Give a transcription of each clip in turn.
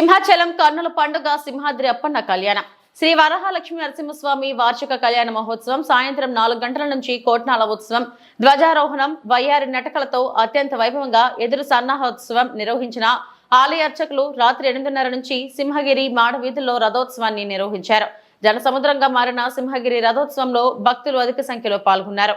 సింహాచలం కన్నుల పండుగ సింహాద్రి అప్పన్న కళ్యాణం. శ్రీ వరహాలక్ష్మి నరసింహస్వామి వార్షిక కళ్యాణ మహోత్సవం సాయంత్రం నాలుగు గంటల నుంచి కోట్నాల ఉత్సవం. ధ్వజారోహణం వయ్యారి నటకలతో అత్యంత వైభవంగా ఎదురు సన్నాహోత్సవం నిర్వహించిన ఆలయ అర్చకులు రాత్రి ఎనిమిదిన్నర నుంచి సింహగిరి మాడవీధుల్లో రథోత్సవాన్ని నిర్వహించారు. జనసముద్రంగా మారిన సింహగిరి రథోత్సవంలో భక్తులు అధిక సంఖ్యలో పాల్గొన్నారు.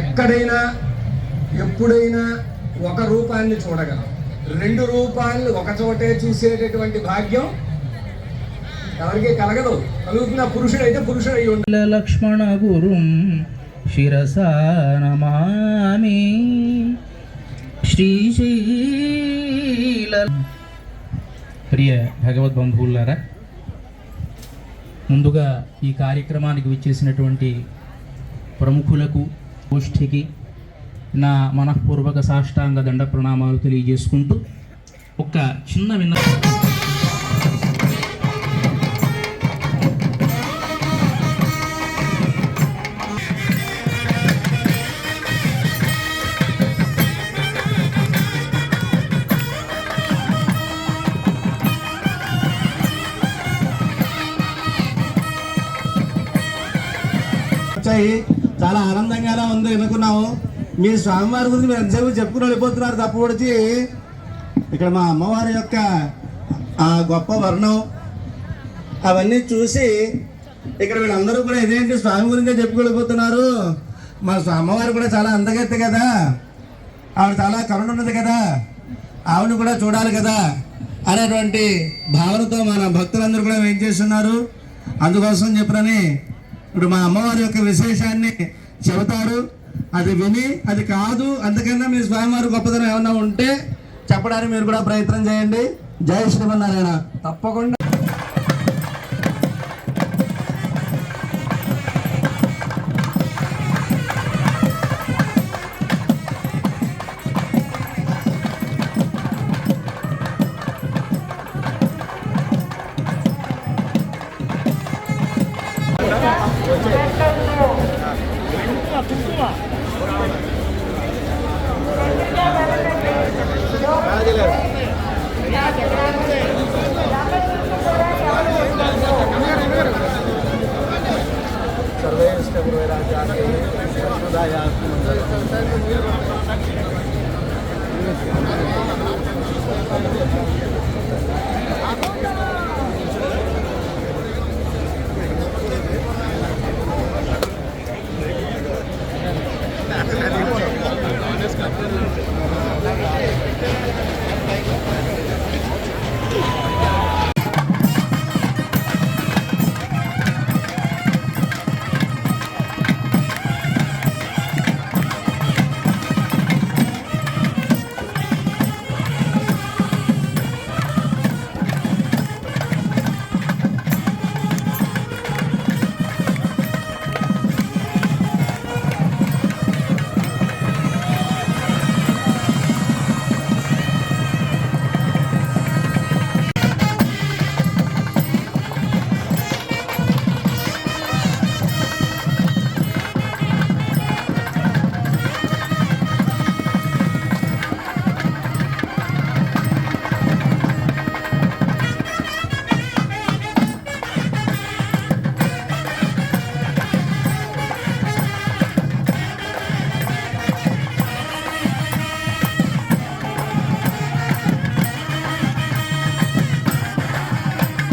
ఎక్కడైనా ఎప్పుడైనా ఒక రూపాన్ని చూడగలం. రెండు రూపాయలు ఒక చోటే చూసేటటువంటి భాగ్యం ఎవరికి కలగదు. కలుగుతున్న పురుషుడు అయితే పురుషుడు అయి ఉండాలి లక్ష్మణ గురుం శిరసా నమామి. శ్రీశైల ప్రియ భగవద్బంధువులారా ముందుగా ఈ కార్యక్రమానికి విచ్చేసినటువంటి ప్రముఖులకు గోష్ఠికి నా మనఃపూర్వక సాష్టాంగ దండ ప్రణామాలు తెలియజేసుకుంటూ ఒక చిన్న విన్న వచ్చాయి. చాలా ఆనందంగానే ఉంది వినుకున్నాము మీ స్వామివారి గురించి మీరు ఎంతసేపు చెప్పుకుని వెళ్ళిపోతున్నారు తప్ప పొడిచి ఇక్కడ మా అమ్మవారి యొక్క ఆ గొప్ప వర్ణం. అవన్నీ చూసి ఇక్కడ వీళ్ళందరూ కూడా ఇదేంటి స్వామి గురించే చెప్పుకు వెళ్ళిపోతున్నారు? మా స్వా- అమ్మవారు కూడా చాలా అందగెత్త కదా. ఆవిడ చాలా కరుణ ఉన్నది కదా. ఆవిడ కూడా చూడాలి కదా. అనేటువంటి భావనతో మన భక్తులందరూ కూడా ఏం చేస్తున్నారు? అందుకోసం చెప్పరని ఇప్పుడు మా అమ్మవారి యొక్క విశేషాన్ని చెబుతారు. అది విని అది కాదు అందుకన్నా మీ స్వామివారి గొప్పతనం ఏమన్నా ఉంటే చెప్పడానికి మీరు కూడా ప్రయత్నం చేయండి. జై శ్రీమన్నారాయణ. తప్పకుండా. Yeah,